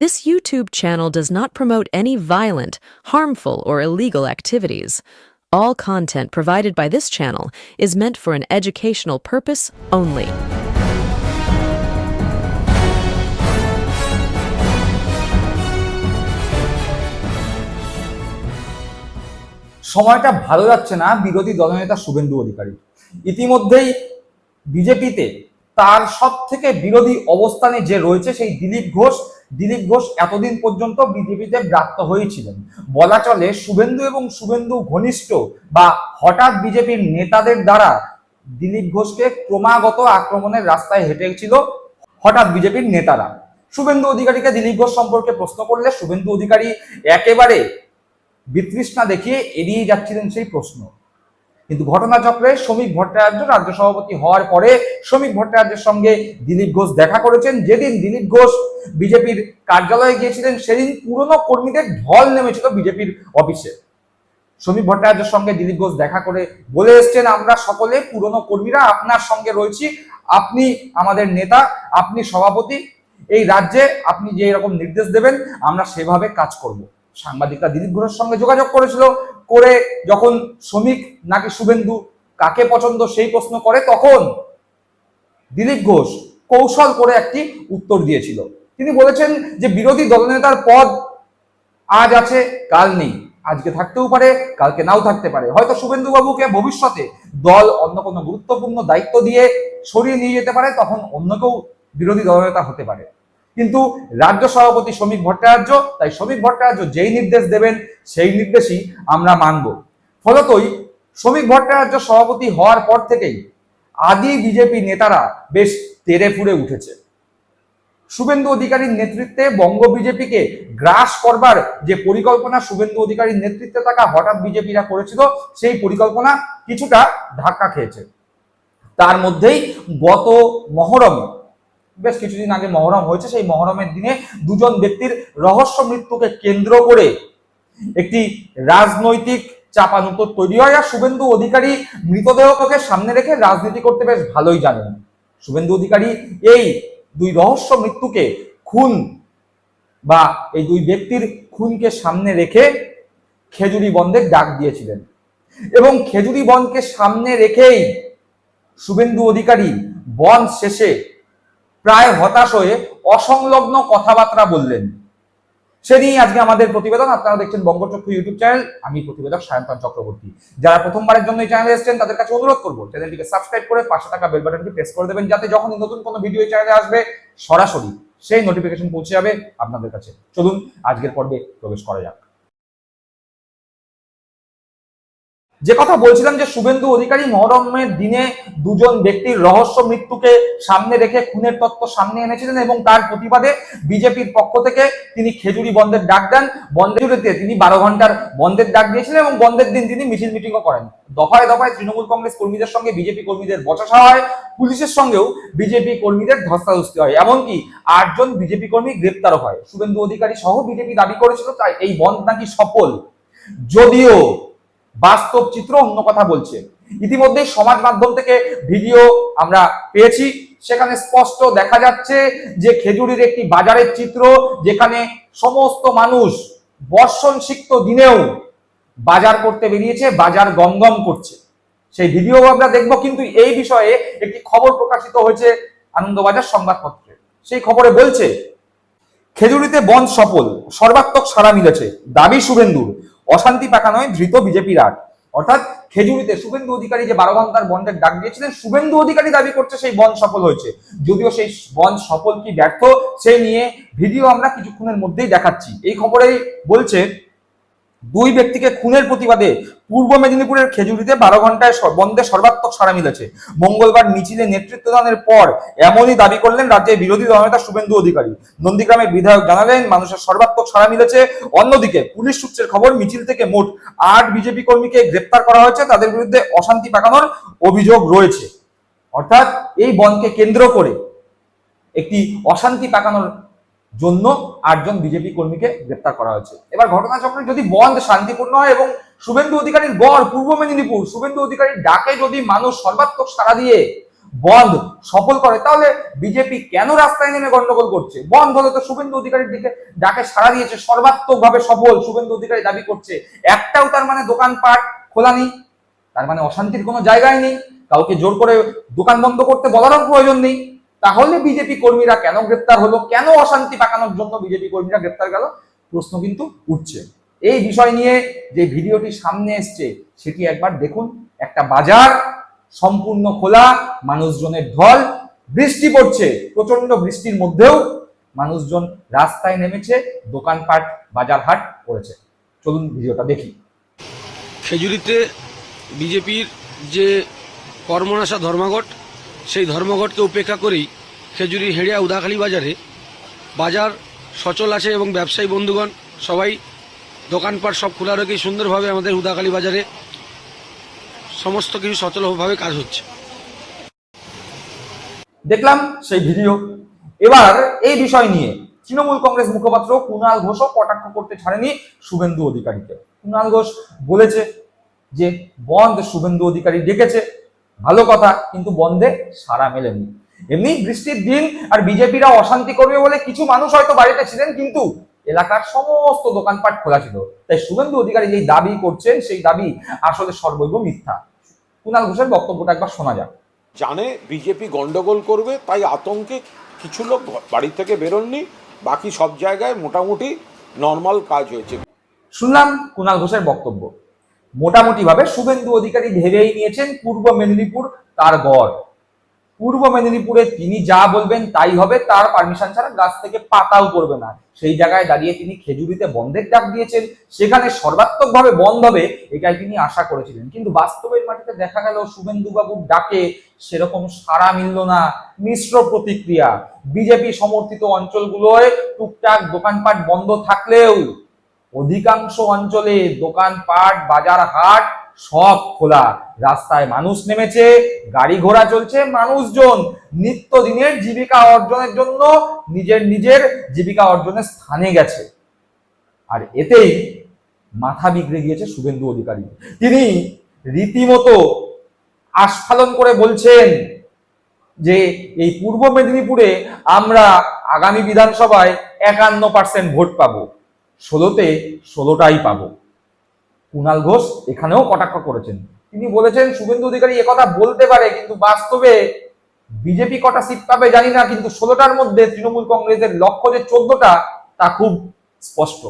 This YouTube channel does not promote any violent, harmful, or illegal activities. All content provided by this channel is meant for an educational purpose only. সময়টা ভালো যাচ্ছে না বিরোধী দলনেতা শুভেন্দু অধিকারী ইতিমধ্যেই বিজেপিতে তার সব থেকে বিরোধী অবস্থানে যে রয়েছে সেই দিলীপ ঘোষ দিলীপ ঘোষ এতদিন পর্যন্ত বিজেপিতে ব্রাত্য হয়েছিলেন। বলা চলে শুভেন্দু এবং শুভেন্দু ঘনিষ্ঠ বা হঠাৎ বিজেপির নেতাদের দ্বারা দিলীপ ঘোষকে ক্রমাগত আক্রমণের রাস্তায় হেঁটেছিল হঠাৎ বিজেপির নেতারা। শুভেন্দু অধিকারীকে দিলীপ ঘোষ সম্পর্কে প্রশ্ন করলে শুভেন্দু অধিকারী একেবারে বিতৃষ্ণা দেখিয়ে এড়িয়ে যাচ্ছিলেন সেই প্রশ্ন। কিন্তু ঘটনাচক্রে শ্রমিক ভট্টাচার্য রাজ্য সভাপতি হওয়ার পরে শ্রমিক ভট্টাচার্যের সঙ্গে দিলীপ ঘোষ দেখা করেছেন। যেদিন দিলীপ ঘোষ বিজেপির কার্যালয়ে গিয়েছিলেন, সেদিন পুরনো কর্মীদের ঢল নেমেছিল বিজেপির অফিসে। শ্রমিক ভট্টাচার্যের সঙ্গে দিলীপ ঘোষ দেখা করে বলে এসছেন, আমরা সকলে পুরনো কর্মীরা, আপনার সঙ্গে রয়েছি। আপনি আমাদের নেতা, আপনি সভাপতি। এই রাজ্যে আপনি যে এরকম নির্দেশ দেবেন, আমরা সেভাবে কাজ করব। সাংবাদিকরা দিলীপ ঘোষের সঙ্গে যোগাযোগ করেছিল, করে যখন শ্রমিক নাকি শুভেন্দু কাকে পছন্দ সেই প্রশ্ন করে, তখন দিলীপ ঘোষ কৌশল করে একটি উত্তর দিয়েছিল। তিনি বলেছেন যে, বিরোধী দলনেতার পদ আজ আছে, কাল নেই। আজকে থাকতেও পারে, কালকে নাও থাকতে পারে। হয়তো শুভেন্দু বাবুকে ভবিষ্যতে দল অন্য কোনো গুরুত্বপূর্ণ দায়িত্ব দিয়ে সরিয়ে নিয়ে যেতে পারে, তখন অন্য কেউ বিরোধী দলনেতা হতে পারে। কিন্তু রাজ্য সভাপতি শ্রমিক ভট্টাচার্য, তাই শ্রমিক ভট্টাচার্য যেই নির্দেশ দেবেন, সেই নির্দেশই আমরা মানব। ফলতই শ্রমিক ভট্টাচার্য সভাপতি হওয়ার পর থেকেই আদি বিজেপি নেতারা বেশ তেরে ফুরে উঠেছে। শুভেন্দু অধিকারীর নেতৃত্বে বঙ্গ বিজেপিকে গ্রাস করবার যে পরিকল্পনা শুভেন্দু অধিকারীর নেতৃত্বে থাকা হঠাৎ বিজেপিরা করেছিল, সেই পরিকল্পনা কিছুটা ধাক্কা খেয়েছে। তার মধ্যেই গত মহরম বেশ কিছুদিন আগে মহরম হয়েছে, সেই মহরমের দিনে দুজন ব্যক্তির রহস্য মৃত্যুকে কেন্দ্র করে একটি রাজনৈতিক চাপানুতর তৈরি হয়। আর শুভেন্দু অধিকারী মৃতদেহকে সামনে রেখে রাজনীতি করতে বেশ ভালোই জানেন। শুভেন্দু অধিকারী এই দুই রহস্য মৃত্যুকে খুন বা এই দুই ব্যক্তির খুনকে সামনে রেখে খেজুরি বন্ধের ডাক দিয়েছিলেন। এবং খেজুরি বনকে সামনে রেখেই শুভেন্দু অধিকারী বন শেষে প্রায় হতাশ হয়ে অসংলগ্ন কথাবার্তা বললেন। সে আজকে আমাদের প্রতিবেদন, আপনারা দেখছেন বঙ্গচক্ষু ইউটিউব চ্যানেল। আমি প্রতিবেদক সায়ন্তন চক্রবর্তী। যারা প্রথমবারের জন্য এই চ্যানেলে এসেছেন, তাদের কাছে অনুরোধ করব, চ্যানেলটিকে সাবস্ক্রাইব করে পাশে থাকা বেল বাটনটি প্রেস করে দেবেন, যাতে যখনই নতুন কোনো ভিডিও চ্যানেলে আসবে, সরাসরি সেই নোটিফিকেশন পৌঁছে যাবে আপনাদের কাছে। চলুন, আজকের পর্বে প্রবেশ করা যাক। যে কথা বলছিলাম যে শুভেন্দু অধিকারী মহরমের দিনে দুজন ব্যক্তির রহস্য মৃত্যুকে সামনে রেখে খুনের তত্ত্ব সামনে এনেছিলেন এবং তার প্রতিবাদে বিজেপির পক্ষ থেকে তিনি খেজুরি বন্ধের ডাক দেন। বন্ধের তিনি বারো ঘণ্টার বন্ধের ডাক দিয়েছিলেন এবং বন্ধের দিন তিনি মিছিল মিটিংও করেন। দফায় দফায় তৃণমূল কংগ্রেস কর্মীদের সঙ্গে বিজেপি কর্মীদের বচসা হয়, পুলিশের সঙ্গেও বিজেপি কর্মীদের ধস্তাধস্তি হয়। এমনকি আটজন বিজেপি কর্মী গ্রেপ্তারও হয়। শুভেন্দু অধিকারী সহ বিজেপি দাবি করেছিল, তাই এই বন্ধ নাকি সফল? যদিও বাস্তব চিত্র অন্য কথা বলছে। ইতিমধ্যে সমাজ মাধ্যম থেকে ভিডিও আমরা পেয়েছি। সেখানে স্পষ্ট দেখা যাচ্ছে যে খেজুরির একটি বাজারের চিত্র যেখানে সমস্ত মানুষ বর্ষণ সিক্ত দিনেও বাজার করতে বেরিয়েছে, বাজার গমগম করছে। সেই ভিডিও আমরা দেখব, কিন্তু এই বিষয়ে একটি খবর প্রকাশিত হয়েছে আনন্দবাজার সংবাদপত্রে। সেই খবরে বলছে, খেজুরিতে বন্ধ সফল, সর্বাত্মক সাড়া মিলেছে। দাবি শুভেন্দুর অশান্তি পাকা নয়, ধৃত বিজেপির আট অর্থাৎ খেজুরিতে শুভেন্দু অধিকারী যে বারো ঘণ্টার বন্ধের ডাক দিয়েছিলেন, শুভেন্দু অধিকারী দাবি করছে সেই বন সফল হয়েছে। যদিও সেই বন সফল কি ব্যর্থ, সে নিয়ে ভিডিও আমরা কিছুক্ষণের মধ্যেই দেখাচ্ছি। এই খবরে বলছে দুই ব্যক্তিকে খুনের প্রতিবাদে পূর্ব মেদিনীপুরের খেজুরিতে বারো ঘন্টায় বন্ধে সর্বাত্মক সাড়া মিলেছে। মঙ্গলবার মিছিলে নেতৃত্বদানের পর এমনই দাবি করলেন রাজ্যের বিরোধী দলনেতা শুভেন্দু অধিকারী। নন্দীগ্রামের বিধায়ক জানালেন, মানুষের সর্বাত্মক সাড়া মিলেছে। অন্যদিকে পুলিশ সূত্রের খবর, মিছিল থেকে মোট আট বিজেপি কর্মীকে গ্রেপ্তার করা হয়েছে। তাদের বিরুদ্ধে অশান্তি পাকানোর অভিযোগ রয়েছে। অর্থাৎ এই বনকে কেন্দ্র করে একটি অশান্তি পাকানোর জন্য আটজন বিজেপি কর্মীকে গ্রেপ্তার করা হয়েছে। এবার ঘটনাচক্রে যদি বন্ধ শান্তিপূর্ণ হয় এবং শুভেন্দু অধিকারীর গড় পূর্ব মেদিনীপুর, শুভেন্দু অধিকারীর ডাকে যদি মানুষ সর্বাত্মক সাড়া দিয়ে বন্ধ সফল করে, তাহলে বিজেপি কেন রাস্তায় নেমে গন্ডগোল করছে? বন্ধ হলে তো শুভেন্দু অধিকারীর দিকে, ডাকে সাড়া দিয়েছে, সর্বাত্মকভাবে সফল শুভেন্দু অধিকারী দাবি করছে। একটাও তার মানে দোকানপাট খোলা নেই তার মানে অশান্তির কোনো জায়গায় নেই। কাউকে জোর করে দোকান বন্ধ করতে বলারও প্রয়োজন নেই। তাহলে বিজেপি কর্মীরা কেন গ্রেপ্তার হলো? কেন অশান্তি পাকানোর জন্য বিজেপি কর্মীরা গ্রেপ্তার গেল? প্রশ্ন কিন্তু উঠছে। এই বিষয় নিয়ে যে ভিডিওটি সামনে এসছে, সেটি একবার দেখুন। একটা বাজার, সম্পূর্ণ খোলা, মানুষজনের ঢল, বৃষ্টি পড়ছে প্রচণ্ড বৃষ্টির মধ্যেও মানুষজন রাস্তায় নেমেছে, দোকানপাট বাজার হাট করেছে। চলুন ভিডিওটা দেখি। খেজুরিতে বিজেপির যে কর্মনাশা ধর্মঘট সেই ধর্মঘটকে উপেক্ষা করেই খেজুরি, হেড়িয়া, উদাখালি বাজারে বাজার সচল আছে এবং ব্যবসায়ী বন্ধুগণ সবাই দোকানপাট সব খোলা রেখেই সুন্দরভাবে আমাদের উদাখালি বাজারে সমস্ত কিছু সচলভাবে কাজ হচ্ছে। দেখলাম সেই ভিডিও। এবার এই বিষয় নিয়ে তৃণমূল কংগ্রেস মুখপাত্র কুণাল ঘোষও কটাক্ষ করতে ছাড়েনি শুভেন্দু অধিকারীকে। কুণাল ঘোষ বলেছে যে বন্ধ শুভেন্দু অধিকারী ডেকেছে। ভালো কথা কিন্তু বন্ধে সারা মেলেনি। এমনি বৃষ্টির দিন আর বিজেপিরা অশান্তি করবে বলে কিছু মানুষ হয়তো বাড়িতে ছিলেন কিন্তু এলাকার সমস্ত দোকানপাট খোলা ছিল। তাই শুভেন্দু অধিকারী যেই দাবি করছেন সেই দাবি আসলে সর্বৈব মিথ্যা। কুণাল ঘোষের বক্তব্যটা একবার শোনা যাক। জানে বিজেপি গন্ডগোল করবে তাই আতঙ্কে কিছু লোক বাড়ি থেকে বেরোননি বাকি সব জায়গায় মোটামুটি নর্মাল কাজ হয়েছে। শুনলাম কুণাল ঘোষের বক্তব্য। মোটামুটি ভাবে শুভেন্দু অধিকারী ভেবেই নিয়েছেন পূর্ব মেদিনীপুর তার গড়। পূর্ব মেদিনীপুরে তিনি যা বলবেন তাই হবে, তার পারমিশন ছাড়া গাছ থেকে পাতাও করবে না। সেই জায়গায় দাঁড়িয়ে তিনি খেজুরিতে বন্ধের ডাক দিয়েছেন, সেখানে সর্বাত্মকভাবে বন্ধ হবে এটাই তিনি আশা করেছিলেন। কিন্তু বাস্তবের মাটিতে দেখা গেল শুভেন্দু বাবুর ডাকে সেরকম সাড়া মিলল না, মিশ্র প্রতিক্রিয়া। বিজেপি সমর্থিত অঞ্চলগুলোয় টুকটাক দোকানপাট বন্ধ থাকলেও অধিকাংশ অঞ্চলে দোকানপাট বাজার হাট সব খোলা। রাস্তায় মানুষ নেমেছে, গাড়ি ঘোড়া চলছে, মানুষজন নিত্যদিনের জীবিকা অর্জনের জন্য নিজের নিজের জীবিকা অর্জনের স্থানে গেছে। আর এতেই মাথা বিগড়ে গিয়েছে শুভেন্দু অধিকারী। তিনি রীতিমতো আস্ফালন করে বলছেন যে, এই পূর্ব মেদিনীপুরে আমরা আগামী বিধানসভায় একান্ন পার্সেন্ট ভোট পাবো। ষোলোতে ষোলোটাই পাবো। কুণাল ঘোষ এখানেও কটাক্ষ করেছেন। তিনি বলেছেন, শুভেন্দু অধিকারী একথা বলতে পারে, কিন্তু বাস্তবে বিজেপি কটা সিট পাবে জানি না, কিন্তু ষোলোটার মধ্যে তৃণমূল কংগ্রেসের লক্ষ্য যে চোদ্দটা, তা খুব স্পষ্ট।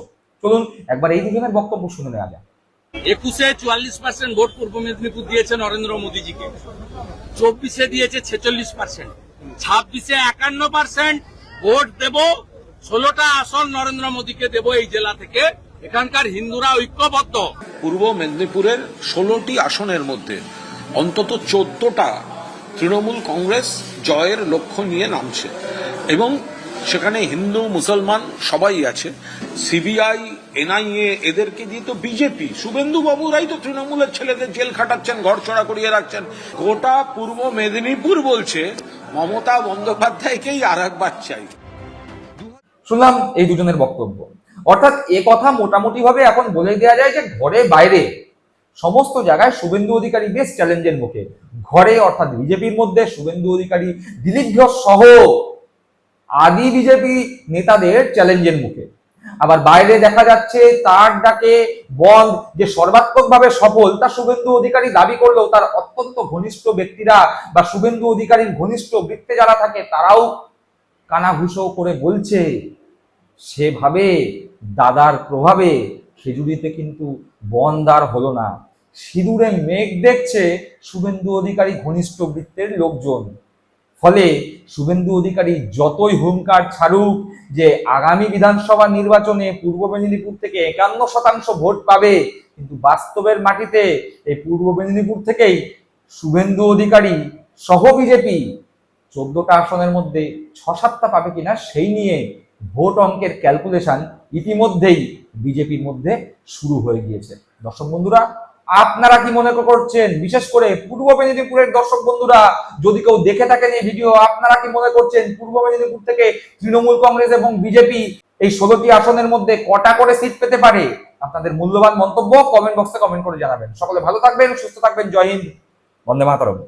চলুন, একবার এই দুজনের বক্তব্য শুনে নেওয়া যাক। একুশে চুয়াল্লিশ পার্সেন্ট ভোট পূর্ব মেদিনীপুর দিয়েছে নরেন্দ্র মোদীজিকে। চব্বিশে দিয়েছে ছেচল্লিশ পার্সেন্ট ছাব্বিশে একান্ন পার্সেন্ট ভোট দেব ষোলোটা আসন নরেন্দ্র মোদীকে দেব এই জেলা থেকে। এখানকার হিন্দুরা ঐক্যবদ্ধ। পূর্ব মেদিনীপুরের ষোলোটি আসনের মধ্যে অন্তত চোদ্দটা তৃণমূল কংগ্রেস জয়ের লক্ষ্য নিয়ে নামছে। এবং সেখানে হিন্দু, মুসলমান সবাই আছে। সিবিআই, এনআইএ, এদেরকে দিয়ে তো বিজেপি শুভেন্দু বাবুরাই তো তৃণমূলের ছেলেদের জেল খাটাচ্ছেন ঘর ছড়া করিয়ে রাখছেন। গোটা পূর্ব মেদিনীপুর বলছে, মমতা বন্দ্যোপাধ্যায়কেই আর একবার চাই। শুনলাম এই দুজনের বক্তব্য। অর্থাৎ এ কথা মোটামুটি ভাবে এখন বলে দেওয়া যায় যে ঘরে বাইরে সমস্ত জায়গায় শুভেন্দু অধিকারী বেশ চ্যালেঞ্জের মুখে। ঘরে অর্থাৎ বিজেপির মধ্যে শুভেন্দু অধিকারী দিলীপ ঘোষ সহ আদি বিজেপি নেতাদের চ্যালেঞ্জের মুখে। আবার বাইরে দেখা যাচ্ছে তার ডাকে বন্ধ, যে সর্বাত্মকভাবে সফল, তা শুভেন্দু অধিকারী দাবি করলেও তার অত্যন্ত ঘনিষ্ঠ ব্যক্তিরা বা শুভেন্দু অধিকারীর ঘনিষ্ঠ বৃত্তে যারা থাকে, তারাও কানাঘুষো করে বলছে সেভাবে, দাদার প্রভাবে খেজুরিতে কিন্তু বন্ধ আর হলো না। সিঁদুরে মেঘ দেখছে শুভেন্দু অধিকারী ঘনিষ্ঠ বৃত্তের লোকজন। ফলে শুভেন্দু অধিকারী যতই হুঙ্কার ছাড়ুক যে আগামী বিধানসভা নির্বাচনে পূর্ব মেদিনীপুর থেকে একান্ন শতাংশ ভোট পাবে, কিন্তু বাস্তবের মাটিতে এই পূর্ব মেদিনীপুর থেকেই শুভেন্দু অধিকারী সহ বিজেপি চোদ্দটা আসনের মধ্যে ছ সাতটা পাবে কিনা সেই নিয়ে ভোট অঙ্কের ক্যালকুলেশন ইতিমধ্যেই বিজেপির মধ্যে শুরু হয়ে গিয়েছে। দর্শক বন্ধুরা, আপনারা কি মনে করছেন? বিশেষ করে পূর্ব মেদিনীপুরের দর্শক বন্ধুরা, যদি কেউ দেখে থাকেন এই ভিডিও আপনারা কি মনে করছেন পূর্ব মেদিনীপুর থেকে তৃণমূল কংগ্রেস এবং বিজেপি এই ষোলোটি আসনের মধ্যে কটা করে সিট পেতে পারে? আপনাদের মূল্যবান মন্তব্য কমেন্ট বক্সে কমেন্ট করে জানাবেন। সকলে ভালো থাকবেন, সুস্থ থাকবেন। জয় হিন্দ। বন্দে মাতরম।